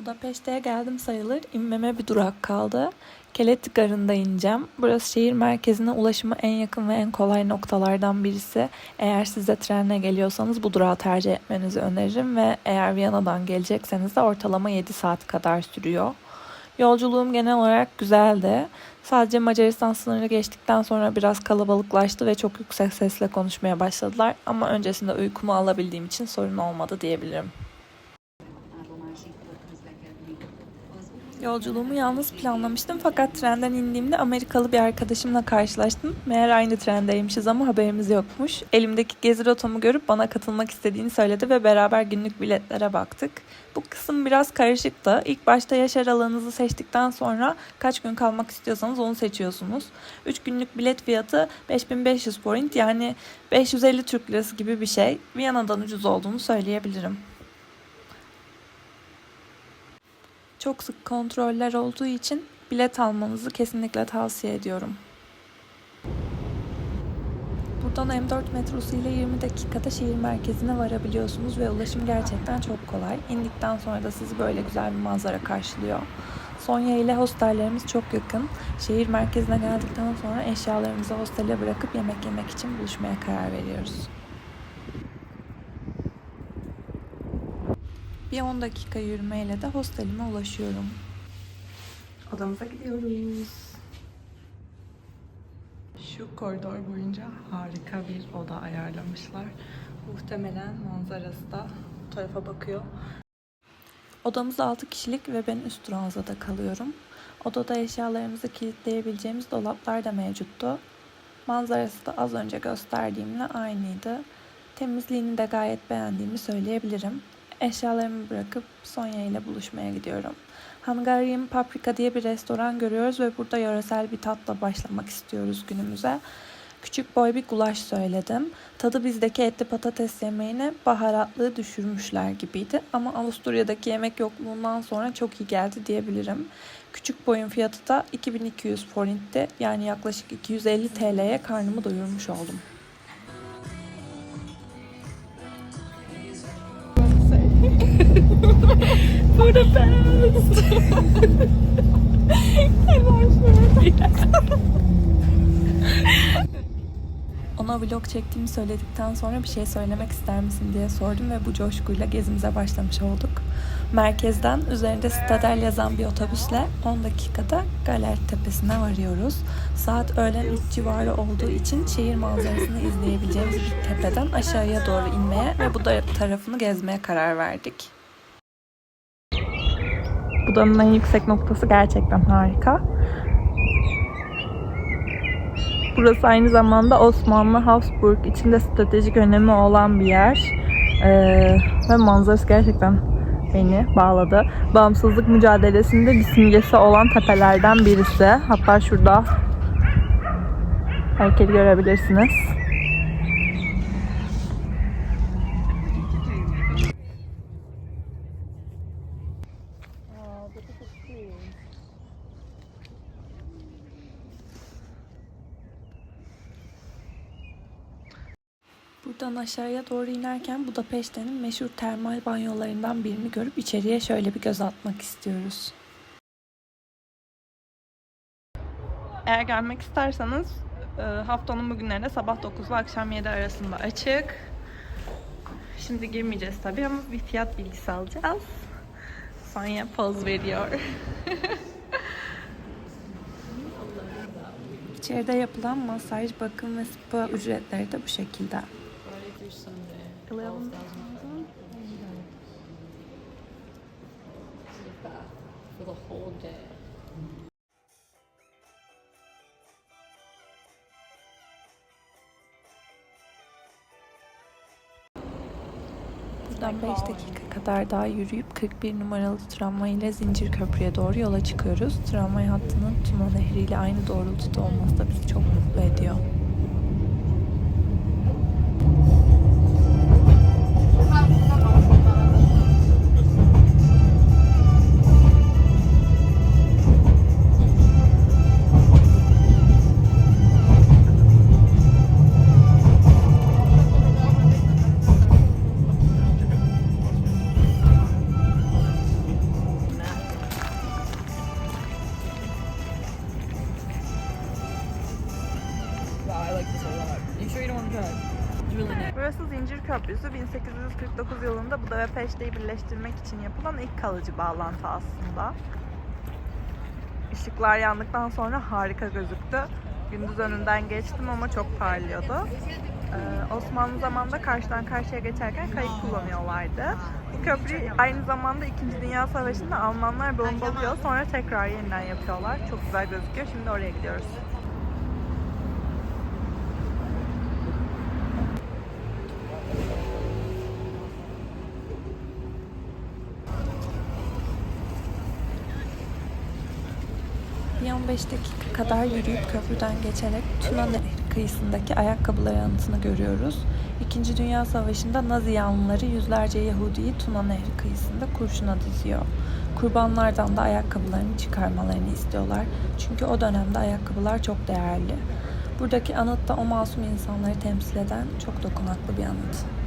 Budapeşte'ye geldim sayılır. İnmeme bir durak kaldı. Keleti Garı'nda ineceğim. Burası şehir merkezine ulaşımı en yakın ve en kolay noktalardan birisi. Eğer siz de trenle geliyorsanız bu durağı tercih etmenizi öneririm ve eğer Viyana'dan gelecekseniz de ortalama 7 saat kadar sürüyor. Yolculuğum genel olarak güzeldi. Sadece Macaristan sınırı geçtikten sonra biraz kalabalıklaştı ve çok yüksek sesle konuşmaya başladılar. Ama öncesinde uykumu alabildiğim için sorun olmadı diyebilirim. Yolculuğumu yalnız planlamıştım fakat trenden indiğimde Amerikalı bir arkadaşımla karşılaştım. Meğer aynı trendeymişiz ama haberimiz yokmuş. Elimdeki gezi rotamı görüp bana katılmak istediğini söyledi ve beraber günlük biletlere baktık. Bu kısım biraz karışıktı. İlk başta yaş aralığınızı seçtikten sonra kaç gün kalmak istiyorsanız onu seçiyorsunuz. 3 günlük bilet fiyatı 5500 forint yani 550 Türk lirası gibi bir şey. Viyana'dan ucuz olduğunu söyleyebilirim. Çok sık kontroller olduğu için bilet almanızı kesinlikle tavsiye ediyorum. Buradan M4 metrosu ile 20 dakikada şehir merkezine varabiliyorsunuz ve ulaşım gerçekten çok kolay. İndikten sonra da sizi böyle güzel bir manzara karşılıyor. Sonya ile hostellerimiz çok yakın. Şehir merkezine geldikten sonra eşyalarımızı hostele bırakıp yemek yemek için buluşmaya karar veriyoruz. Bir 10 dakika yürümeyle de hostelime ulaşıyorum. Odamıza gidiyoruz. Şu koridor boyunca harika bir oda ayarlamışlar. Muhtemelen manzarası da bu tarafa bakıyor. Odamız 6 kişilik ve ben üst ranzada kalıyorum. Odada eşyalarımızı kilitleyebileceğimiz dolaplar da mevcuttu. Manzarası da az önce gösterdiğimle aynıydı. Temizliğini de gayet beğendiğimi söyleyebilirim. Eşyalarımı bırakıp Sonya ile buluşmaya gidiyorum. Hungarian Paprika diye bir restoran görüyoruz ve burada yöresel bir tatla başlamak istiyoruz günümüze. Küçük boy bir gulaş söyledim. Tadı bizdeki etli patates yemeğine baharatlığı düşürmüşler gibiydi. Ama Avusturya'daki yemek yokluğundan sonra çok iyi geldi diyebilirim. Küçük boyun fiyatı da 2200 forintti. Yani yaklaşık 250 TL'ye karnımı doyurmuş oldum. For the best. Ona vlog çektiğimi söyledikten sonra bir şey söylemek ister misin diye sordum ve bu coşkuyla gezimize başlamış olduk. Merkezden üzerinde Stadel yazan bir otobüsle 10 dakikada Galer Tepesi'ne varıyoruz. Saat öğlen 3 civarı olduğu için şehir manzarasını izleyebileceğimiz bir tepeden aşağıya doğru inmeye ve bu tarafını gezmeye karar verdik. Budanın en yüksek noktası gerçekten harika. Burası aynı zamanda Osmanlı Habsburg içinde stratejik önemi olan bir yer. Ee, ve manzarası gerçekten beni bağladı. Bağımsızlık mücadelesinde bir simgesi olan tepelerden birisi. Hatta şurada heykeli görebilirsiniz. Buradan aşağıya doğru inerken Budapeşte'nin meşhur termal banyolarından birini görüp içeriye şöyle bir göz atmak istiyoruz. Eğer gelmek isterseniz e, haftanın bugünlerinde sabah 9 ile akşam 7 arasında açık. Şimdi girmeyeceğiz tabii ama bir fiyat bilgisi alacağız. Sonya poz veriyor. İçeride yapılan masaj, bakım ve spa ücretleri de bu şekilde. Day. Buradan 5 dakika kadar daha yürüyüp 41 numaralı tramvay ile Zincirköprü'ye doğru yola çıkıyoruz. Tramvay hattının Tuna Nehri ile aynı doğrultuda olması da bizi çok mutlu ediyor. Peşte'yi birleştirmek için yapılan ilk kalıcı bağlantı aslında. Işıklar yandıktan sonra harika gözüktü. Gündüz önünden geçtim ama çok parlıyordu. Ee, Osmanlı zamanında karşıdan karşıya geçerken kayık kullanıyorlardı. Bu köprü aynı zamanda 2. Dünya Savaşı'nda Almanlar bombalıyor. Sonra tekrar yeniden yapıyorlar. Çok güzel gözüküyor. Şimdi oraya gidiyoruz. Dakika kadar yürüyüp köprüden geçerek Tuna Nehri kıyısındaki ayakkabıları anıtını görüyoruz. İkinci Dünya Savaşı'nda Nazi yanlıları yüzlerce Yahudi'yi Tuna Nehri kıyısında kurşuna diziyor. Kurbanlardan da ayakkabılarını çıkarmalarını istiyorlar. Çünkü o dönemde ayakkabılar çok değerli. Buradaki anıt da o masum insanları temsil eden çok dokunaklı bir anıt.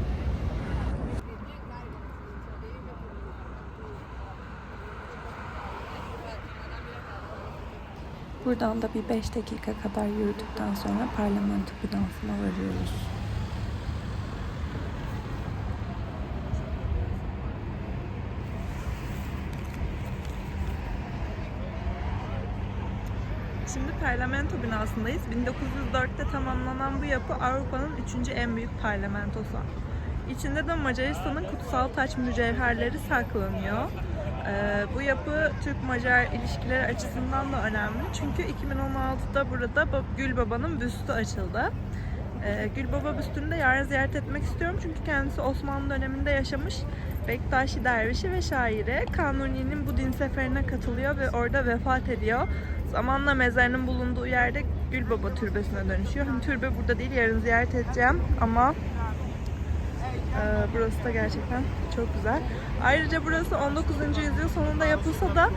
Buradan da bir 5 dakika kadar yürüdükten sonra parlamento binasına varıyoruz. Şimdi parlamento binasındayız. 1904'te tamamlanan bu yapı Avrupa'nın üçüncü en büyük parlamentosu. İçinde de Macaristan'ın kutsal taç mücevherleri saklanıyor. Ee, bu yapı Türk-Macar ilişkileri açısından da önemli. Çünkü 2016'da burada Gül Baba'nın büstü açıldı. Ee, Gül Baba büstünü de yarın ziyaret etmek istiyorum. Çünkü kendisi Osmanlı döneminde yaşamış Bektaşi dervişi ve şairi. Kanuni'nin bu din seferine katılıyor ve orada vefat ediyor. Zamanla mezarının bulunduğu yerde Gül Baba türbesine dönüşüyor. Hani türbe burada değil, yarın ziyaret edeceğim ama burası da gerçekten çok güzel. Ayrıca burası 19. yüzyıl sonunda yapılsa da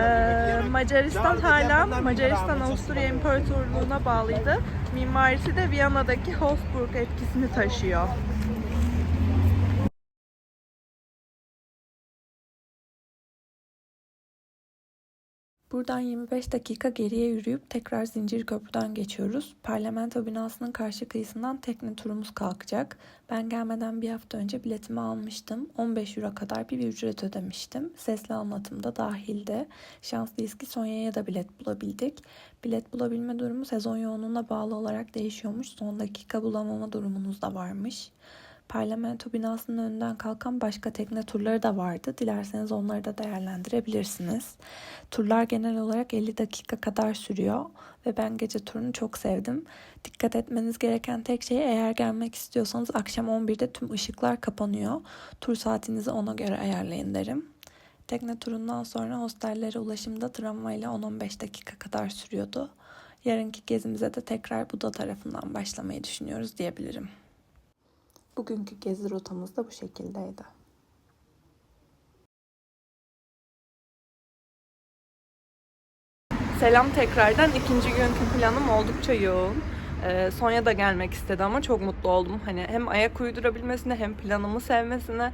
e, Macaristan hala Macaristan Avusturya İmparatorluğu'na bağlıydı. Mimarisi de Viyana'daki Hofburg etkisini taşıyor. Buradan 25 dakika geriye yürüyüp tekrar Zincirköprü'den geçiyoruz. Parlamento binasının karşı kıyısından tekne turumuz kalkacak. Ben gelmeden bir hafta önce biletimi almıştım. 15 euro kadar bir ücret ödemiştim. Sesli anlatım da dahildi. Şanslıyız ki Sonya'ya da bilet bulabildik. Bilet bulabilme durumu sezon yoğunluğuna bağlı olarak değişiyormuş. Son dakika bulamama durumunuz da varmış. Parlamento binasının önünden kalkan başka tekne turları da vardı. Dilerseniz onları da değerlendirebilirsiniz. Turlar genel olarak 50 dakika kadar sürüyor ve ben gece turunu çok sevdim. Dikkat etmeniz gereken tek şey eğer gelmek istiyorsanız akşam 11'de tüm ışıklar kapanıyor. Tur saatinizi ona göre ayarlayın derim. Tekne turundan sonra hostellere ulaşımda tramvayla 10-15 dakika kadar sürüyordu. Yarınki gezimize de tekrar Buda tarafından başlamayı düşünüyoruz diyebilirim. Bugünkü gezi rotamız da bu şekildeydi. Selam tekrardan. İkinci günkü planım oldukça yoğun. Ee, Sonya da gelmek istedi ama çok mutlu oldum. Hani hem ayak uydurabilmesine hem planımı sevmesine.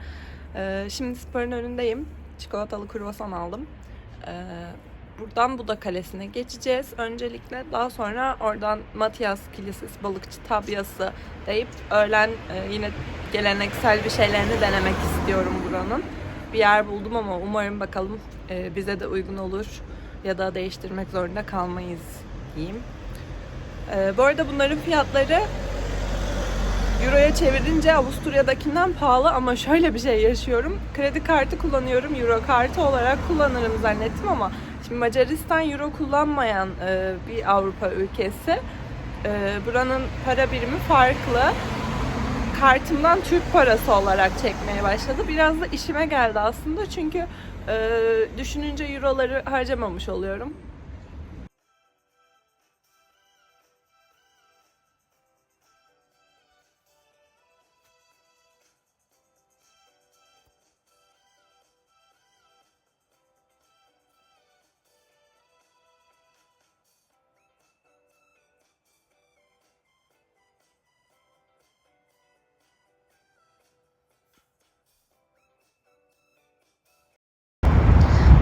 Ee, şimdi sporun önündeyim. Çikolatalı kruvasan aldım. Ee, buradan Buda Kalesi'ne geçeceğiz öncelikle. Daha sonra oradan Matias Kilisesi, Balıkçı Tabyası deyip öğlen e, yine geleneksel bir şeylerini denemek istiyorum buranın. Bir yer buldum ama umarım bakalım e, bize de uygun olur ya da değiştirmek zorunda kalmayız diyeyim. E, bu arada bunların fiyatları Euro'ya çevirince Avusturya'dakinden pahalı ama şöyle bir şey yaşıyorum. Kredi kartı kullanıyorum. Euro kartı olarak kullanırım zannettim ama şimdi Macaristan Euro kullanmayan e, bir Avrupa ülkesi. E, buranın para birimi farklı. Kartımdan Türk parası olarak çekmeye başladı. Biraz da işime geldi aslında çünkü e, düşününce Euroları harcamamış oluyorum.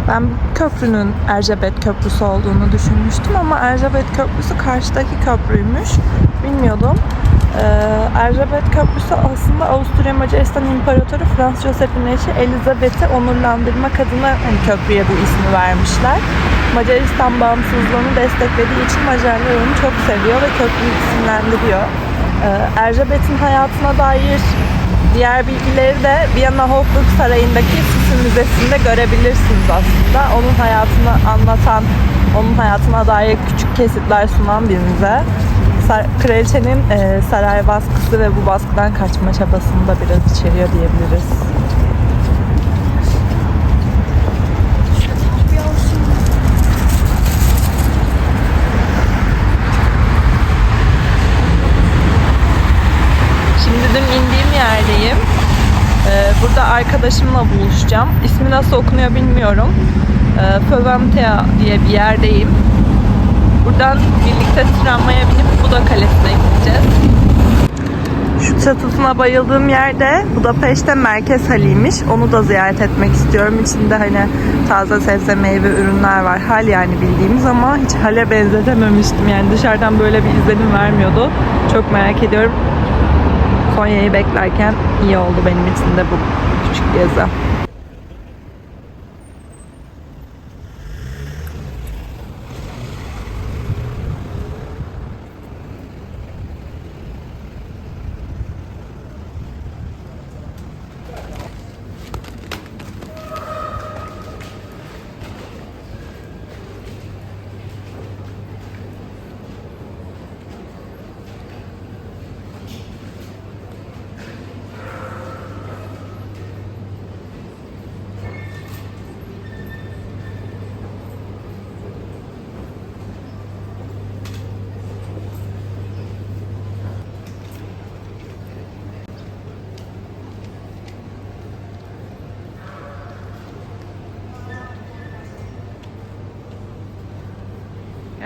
Ben köprünün Ercebet Köprüsü olduğunu düşünmüştüm ama Ercebet Köprüsü karşıdaki köprüymüş. Bilmiyordum. Ee, Ercebet Köprüsü aslında Avusturya Macaristan İmparatoru Frans Josep'in eşi Elizabeth'i onurlandırmak adına hani köprüye bu ismi vermişler. Macaristan bağımsızlığını desteklediği için Macarlar onu çok seviyor ve köprüyü isimlendiriyor. Ee, Erzsébet'in hayatına dair diğer bilgileri de Viyana Hofburg Sarayı'ndaki Sisi Müzesi'nde görebilirsiniz aslında. Onun hayatını anlatan, onun hayatına dair küçük kesitler sunan bir müze. Kraliçenin e, saray baskısı ve bu baskıdan kaçma çabasını da biraz içeriyor diyebiliriz. Şimdi dün indiğim yerdeyim. Ee, burada arkadaşımla buluşacağım. İsmi nasıl okunuyor bilmiyorum. Ee, Föventea diye bir yerdeyim. Buradan birlikte tramvaya binip Buda Kalesi'ne gideceğiz. Şu çatısına bayıldığım yerde Budapeşte Merkez Hali'ymiş. Onu da ziyaret etmek istiyorum. İçinde hani taze sebze meyve ürünler var. Hal yani bildiğimiz ama hiç hale benzetememiştim. Yani dışarıdan böyle bir izlenim vermiyordu. Çok merak ediyorum. Sonya'yı beklerken iyi oldu benim için de bu küçük gezi.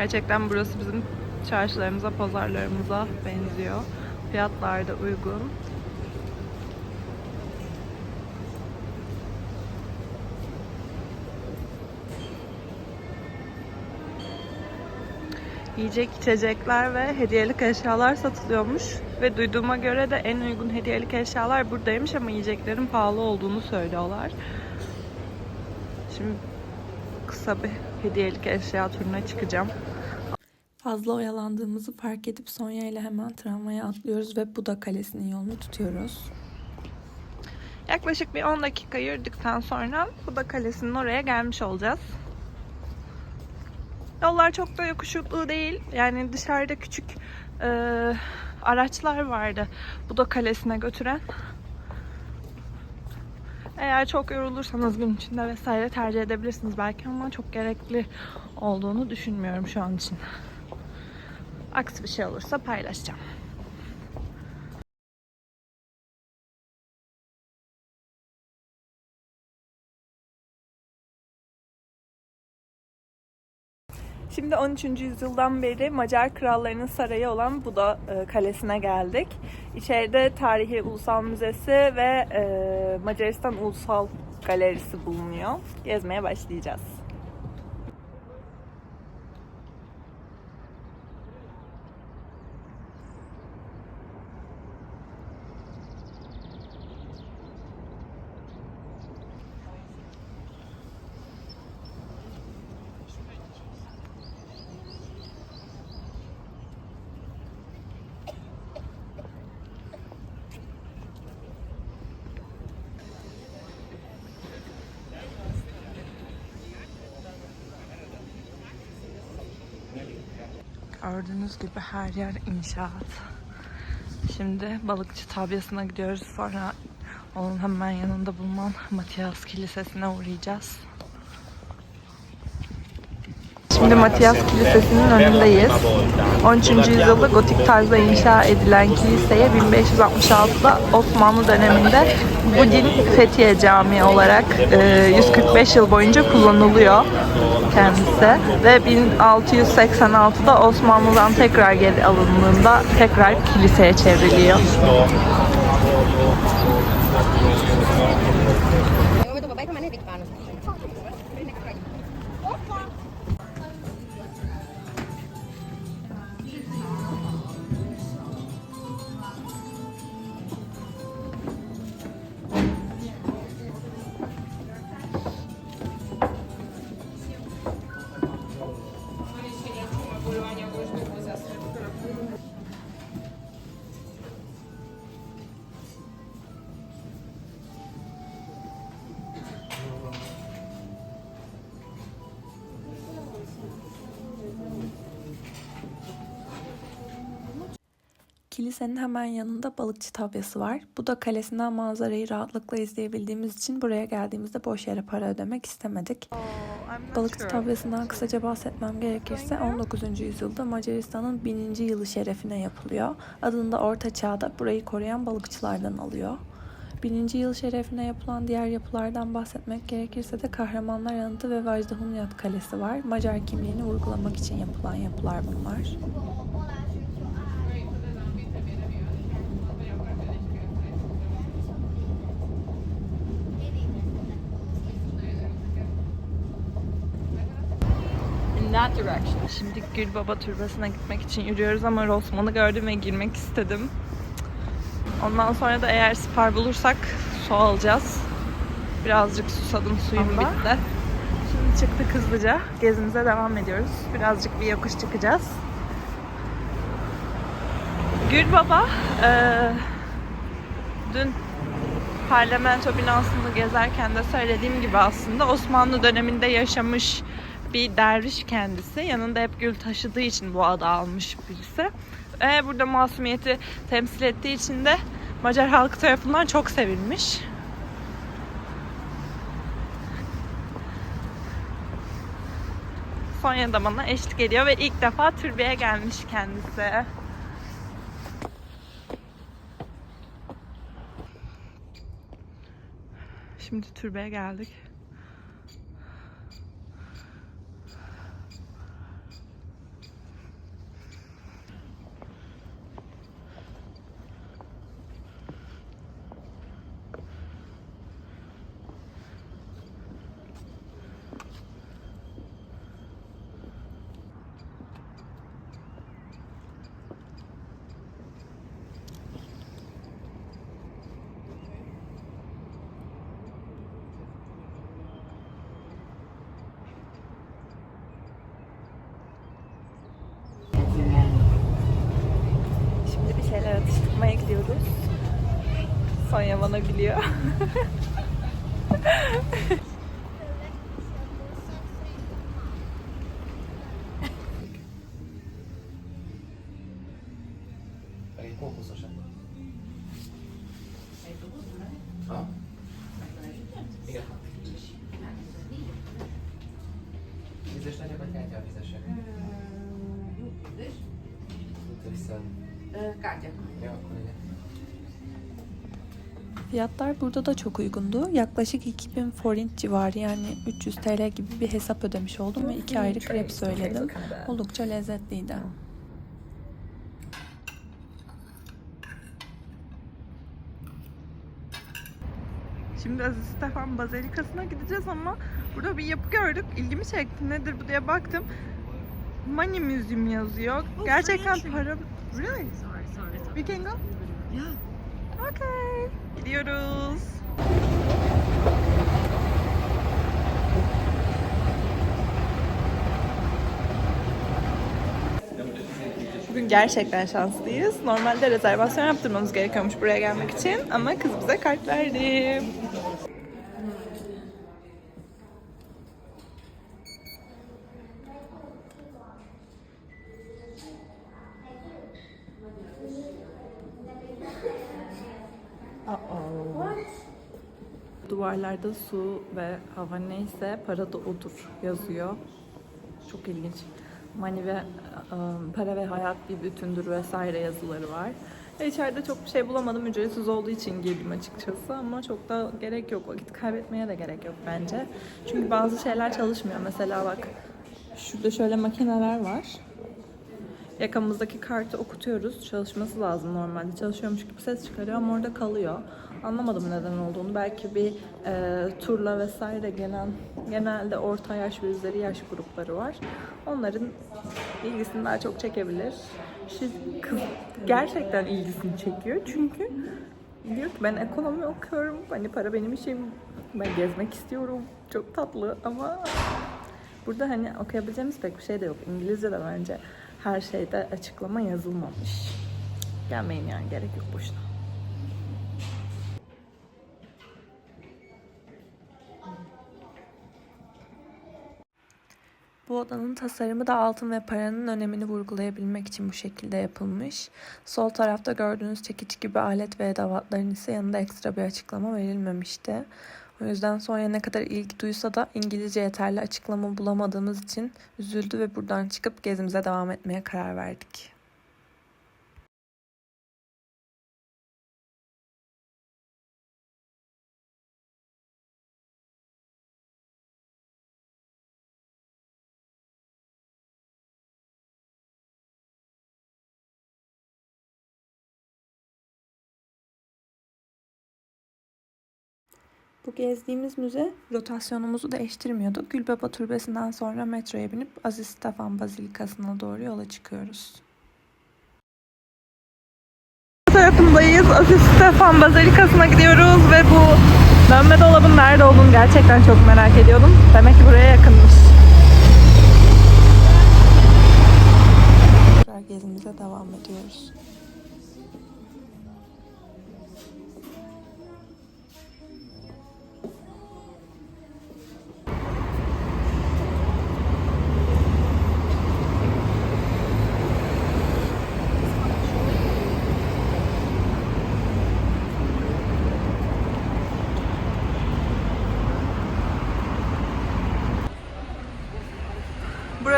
Gerçekten burası bizim çarşılarımıza, pazarlarımıza benziyor. Fiyatlar da uygun. Yiyecek, içecekler ve hediyelik eşyalar satılıyormuş. Ve duyduğuma göre de en uygun hediyelik eşyalar buradaymış ama yiyeceklerin pahalı olduğunu söylüyorlar. Şimdi kısa bir hediyelik eşya turuna çıkacağım. Fazla oyalandığımızı fark edip Sonya ile hemen tramvaya atlıyoruz ve Buda Kalesi'nin yolunu tutuyoruz. Yaklaşık bir 10 dakika yürüdükten sonra Buda Kalesi'nin oraya gelmiş olacağız. Yollar çok da yokuşluklu değil. Yani dışarıda küçük e, araçlar vardı Buda Kalesi'ne götüren. Eğer çok yorulursanız gün içinde vesaire tercih edebilirsiniz belki ama çok gerekli olduğunu düşünmüyorum şu an için. Aksi bir şey olursa paylaşacağım. Şimdi 13. yüzyıldan beri Macar krallarının sarayı olan Buda e, Kalesi'ne geldik. İçeride Tarihi Ulusal Müzesi ve e, Macaristan Ulusal Galerisi bulunuyor. Gezmeye başlayacağız. Gördüğünüz gibi her yer inşaat. Şimdi balıkçı tabyasına gidiyoruz. Sonra onun hemen yanında bulunan Matias Kilisesi'ne uğrayacağız. Şimdi Matias Kilisesi'nin önündeyiz. 13. yüzyılda gotik tarzda inşa edilen kiliseye 1566'da Osmanlı döneminde bugün Fethiye Camii olarak e, 145 yıl boyunca kullanılıyor kendisi ve 1686'da Osmanlı'dan tekrar geri alındığında tekrar kiliseye çevriliyor. Kilisenin hemen yanında balıkçı tabyası var. Bu da kalesinden manzarayı rahatlıkla izleyebildiğimiz için buraya geldiğimizde boş yere para ödemek istemedik. Balıkçı tabyasından kısaca bahsetmem gerekirse 19. yüzyılda Macaristan'ın 1000. yılı şerefine yapılıyor. Adını da Orta Çağ'da burayı koruyan balıkçılardan alıyor. 1000. yıl şerefine yapılan diğer yapılardan bahsetmek gerekirse de Kahramanlar Anıtı ve Vajda Hunyad Kalesi var. Macar kimliğini vurgulamak için yapılan yapılar bunlar. That direction. Şimdi Gül Baba Türbesi'ne gitmek için yürüyoruz ama Rosman'ı gördüm ve girmek istedim. Ondan sonra da eğer sipar bulursak su alacağız. Birazcık susadım, suyum bitti. Şimdi çıktık hızlıca. Gezimize devam ediyoruz. Birazcık bir yokuş çıkacağız. Gül Baba eee, dün parlamento binasını gezerken de söylediğim gibi aslında Osmanlı döneminde yaşamış bir derviş kendisi. Yanında hep gül taşıdığı için bu adı almış birisi. Ve burada masumiyeti temsil ettiği için de Macar halkı tarafından çok sevilmiş. Sonya da bana eşlik ediyor ve ilk defa türbeye gelmiş kendisi. Şimdi türbeye geldik. Şimdi bir şeyler atıştırmaya gidiyoruz. Sonya bana gülüyor. Legyek, vagy kártya vizesek? Tudta vissza. Kártya. Jó, akkor legyen. Fiyatlar burada da çok uygundu. Yaklaşık 2000 forint civarı yani 300 TL gibi bir hesap ödemiş oldum ve iki ayrı krep söyledim. Oldukça lezzetliydi. Şimdi Aziz Stefan Bazilikası'na gideceğiz ama burada bir yapı gördük. İlgimi çekti. Nedir bu diye baktım. Money Museum yazıyor. Gerçekten para... Really? Sorry, sorry, sorry. We can go? Yeah. Okay. Gidiyoruz. Bugün gerçekten şanslıyız. Normalde rezervasyon yaptırmamız gerekiyormuş buraya gelmek için ama kız bize kart verdi. Duvarlarda su ve hava neyse para da odur yazıyor. Çok ilginç. Money ve ıı, para ve hayat bir bütündür vesaire yazıları var. E, içeride çok bir şey bulamadım. Ücretsiz olduğu için girdim açıkçası ama çok da gerek yok. Vakit kaybetmeye de gerek yok bence. Çünkü bazı şeyler çalışmıyor. Mesela bak şurada şöyle makineler var. Yakamızdaki kartı okutuyoruz. Çalışması lazım normalde. Çalışıyormuş gibi ses çıkarıyor ama orada kalıyor. Anlamadım neden olduğunu. Belki bir e, turla vesaire gelen genelde orta yaş ve üzeri yaş grupları var. Onların ilgisini daha çok çekebilir. Şu kız gerçekten ilgisini çekiyor çünkü diyor ki ben ekonomi okuyorum. Hani para benim işim. Ben gezmek istiyorum. Çok tatlı ama Burada hani okuyabileceğimiz pek bir şey de yok. İngilizce de bence her şeyde açıklama yazılmamış. Gelmeyin yani gerek yok boşuna. Bu odanın tasarımı da altın ve paranın önemini vurgulayabilmek için bu şekilde yapılmış. Sol tarafta gördüğünüz çekiç gibi alet ve edevatların ise yanında ekstra bir açıklama verilmemişti. O yüzden Sonya ne kadar ilgi duysa da İngilizce yeterli açıklama bulamadığımız için üzüldü ve buradan çıkıp gezimize devam etmeye karar verdik. Bu gezdiğimiz müze rotasyonumuzu değiştirmiyordu. Gülbaba Türbesi'nden sonra metroya binip Aziz Stefan Bazilikası'na doğru yola çıkıyoruz. tarafındayız. Aziz Stefan Bazilikası'na gidiyoruz ve bu dönme dolabın nerede olduğunu gerçekten çok merak ediyordum. Demek ki buraya yakınmış.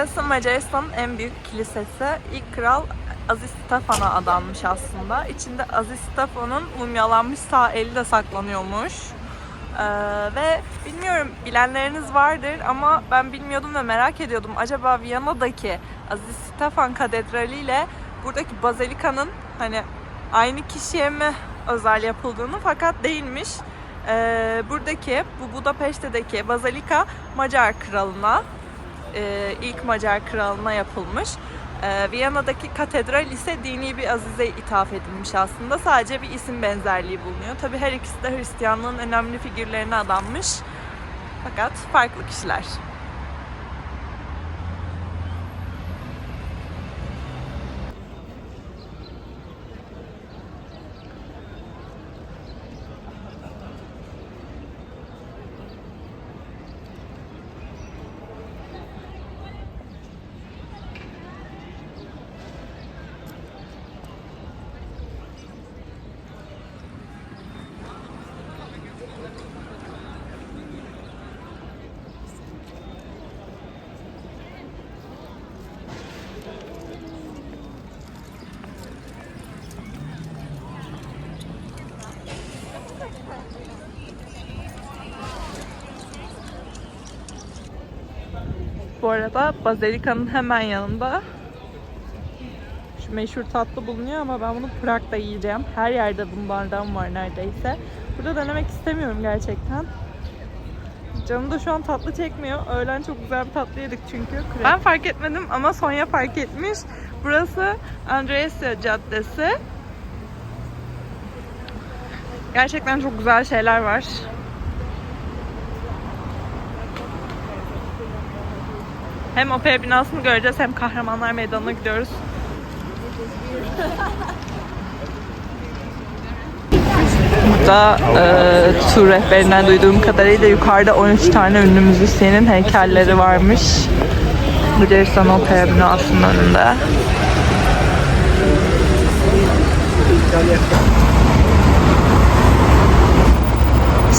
Burası Macaristan'ın en büyük kilisesi. İlk kral Aziz Stefan'a adanmış aslında. İçinde Aziz Stefan'ın mumyalanmış sağ eli de saklanıyormuş. Ee, ve bilmiyorum bilenleriniz vardır ama ben bilmiyordum ve merak ediyordum. Acaba Viyana'daki Aziz Stefan Katedrali ile buradaki Bazilika'nın hani aynı kişiye mi özel yapıldığını fakat değilmiş. Ee, buradaki bu Budapeşte'deki Bazilika Macar kralına e, ilk Macar kralına yapılmış. E, Viyana'daki katedral ise dini bir azize ithaf edilmiş aslında. Sadece bir isim benzerliği bulunuyor. Tabi her ikisi de Hristiyanlığın önemli figürlerine adanmış. Fakat farklı kişiler. Arada Bazilika'nın hemen yanında şu meşhur tatlı bulunuyor ama ben bunu Prag'da yiyeceğim. Her yerde bunlardan var neredeyse. Burada denemek istemiyorum gerçekten. Canım da şu an tatlı çekmiyor. Öğlen çok güzel bir tatlı yedik çünkü. Ben fark etmedim ama Sonya fark etmiş. Burası Andreasya Caddesi. Gerçekten çok güzel şeyler var. Hem opera binasını göreceğiz hem Kahramanlar Meydanı'na gidiyoruz. Burada e, tur rehberinden duyduğum kadarıyla yukarıda 13 tane ünlü müzisyenin heykelleri varmış. Macaristan Opera binasının önünde.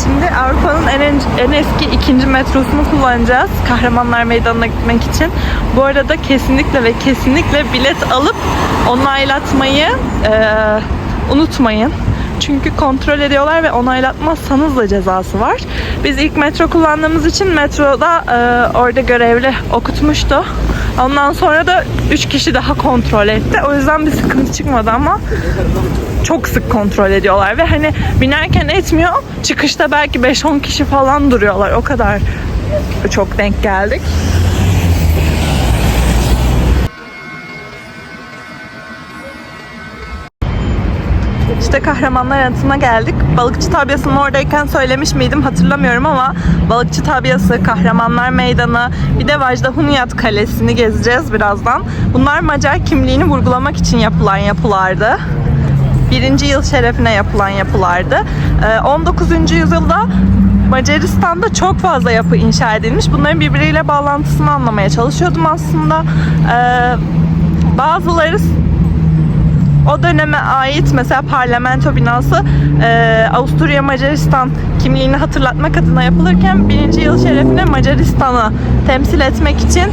Şimdi Avrupa'nın en, en eski ikinci metrosunu kullanacağız Kahramanlar Meydanı'na gitmek için. Bu arada kesinlikle ve kesinlikle bilet alıp onaylatmayı eee, unutmayın. Çünkü kontrol ediyorlar ve onaylatmazsanız da cezası var. Biz ilk metro kullandığımız için metroda eee, orada görevli okutmuştu. Ondan sonra da 3 kişi daha kontrol etti. O yüzden bir sıkıntı çıkmadı ama çok sık kontrol ediyorlar ve hani binerken etmiyor. Çıkışta belki 5-10 kişi falan duruyorlar. O kadar çok denk geldik. İşte Kahramanlar Anıtı'na geldik. Balıkçı Tabyası'nın oradayken söylemiş miydim hatırlamıyorum ama Balıkçı Tabyası, Kahramanlar Meydanı, bir de Vajda Hunyad Kalesi'ni gezeceğiz birazdan. Bunlar Macar kimliğini vurgulamak için yapılan yapılardı. Birinci yıl şerefine yapılan yapılardı. Ee, 19. yüzyılda Macaristan'da çok fazla yapı inşa edilmiş. Bunların birbiriyle bağlantısını anlamaya çalışıyordum aslında. Ee, bazıları o döneme ait mesela parlamento binası e, Avusturya Macaristan kimliğini hatırlatmak adına yapılırken birinci yıl şerefine Macaristan'ı temsil etmek için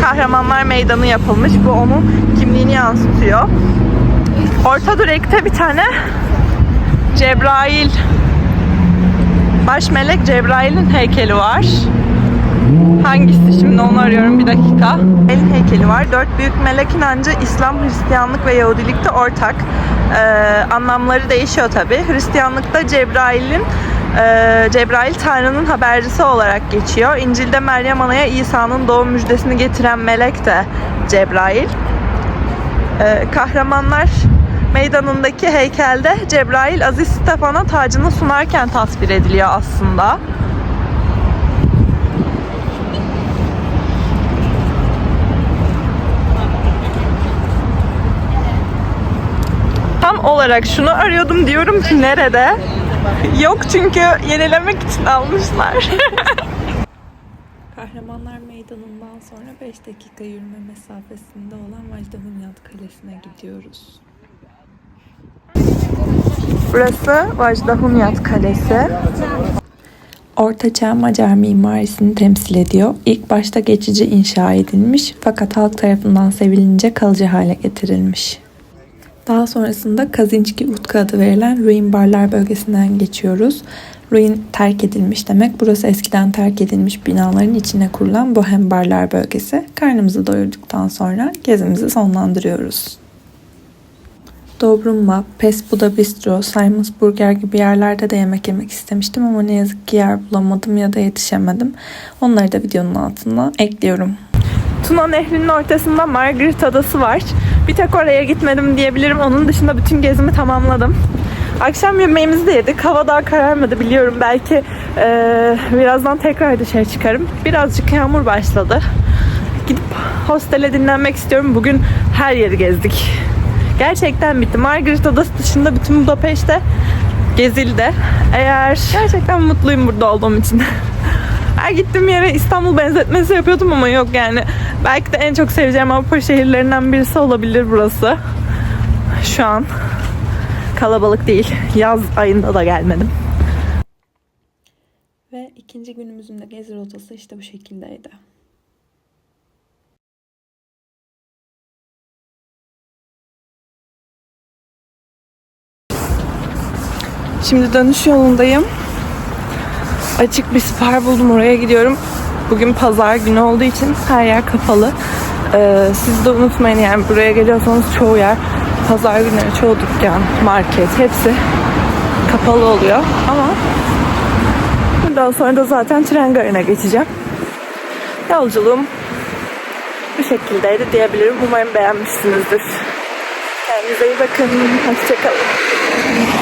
Kahramanlar Meydanı yapılmış. Bu onun kimliğini yansıtıyor. Orta direkte bir tane Cebrail baş melek Cebrail'in heykeli var. Hangisi şimdi onu arıyorum bir dakika. El heykeli var. Dört büyük melek inancı İslam, Hristiyanlık ve Yahudilikte ortak. Ee, anlamları değişiyor tabi. Hristiyanlıkta Cebrail'in e, Cebrail Tanrı'nın habercisi olarak geçiyor. İncil'de Meryem Ana'ya İsa'nın doğum müjdesini getiren melek de Cebrail. Ee, kahramanlar meydanındaki heykelde Cebrail Aziz Stefan'a tacını sunarken tasvir ediliyor aslında. Tam olarak şunu arıyordum diyorum ki nerede? Yok çünkü yenilemek için almışlar. Kahramanlar Meydanı'ndan sonra 5 dakika yürüme mesafesinde olan Vajdahunyad Kalesi'ne gidiyoruz. Burası Vajdahunyad Kalesi. Ortaçağ Macar mimarisini temsil ediyor. İlk başta geçici inşa edilmiş fakat halk tarafından sevilince kalıcı hale getirilmiş. Daha sonrasında Kazinçki Utka adı verilen ruin barlar bölgesinden geçiyoruz. Ruin terk edilmiş demek. Burası eskiden terk edilmiş binaların içine kurulan bohem barlar bölgesi. Karnımızı doyurduktan sonra gezimizi sonlandırıyoruz. Dobrumma, Pes Buda Bistro, Simon's Burger gibi yerlerde de yemek yemek istemiştim ama ne yazık ki yer bulamadım ya da yetişemedim. Onları da videonun altına ekliyorum. Tuna Nehri'nin ortasında Margaret Adası var. Bir tek oraya gitmedim diyebilirim. Onun dışında bütün gezimi tamamladım. Akşam yemeğimizi de yedik. Hava daha kararmadı biliyorum. Belki eee, birazdan tekrar dışarı çıkarım. Birazcık yağmur başladı. Gidip hostele dinlenmek istiyorum. Bugün her yeri gezdik. Gerçekten bitti. Margaret Adası dışında bütün Budapeşte gezildi. Eğer gerçekten mutluyum burada olduğum için. Her gittiğim yere İstanbul benzetmesi yapıyordum ama yok yani. Belki de en çok seveceğim Avrupa şehirlerinden birisi olabilir burası. Şu an kalabalık değil. Yaz ayında da gelmedim. Ve ikinci günümüzün de gezi rotası işte bu şekildeydi. Şimdi dönüş yolundayım. Açık bir spar buldum oraya gidiyorum. Bugün pazar günü olduğu için her yer kapalı. Ee, siz de unutmayın yani buraya geliyorsanız çoğu yer pazar günleri çoğu dükkan, market hepsi kapalı oluyor. Ama bundan sonra da zaten tren garına geçeceğim. Yolculuğum bu şekildeydi diyebilirim. Umarım beğenmişsinizdir. Kendinize iyi bakın. Hoşçakalın.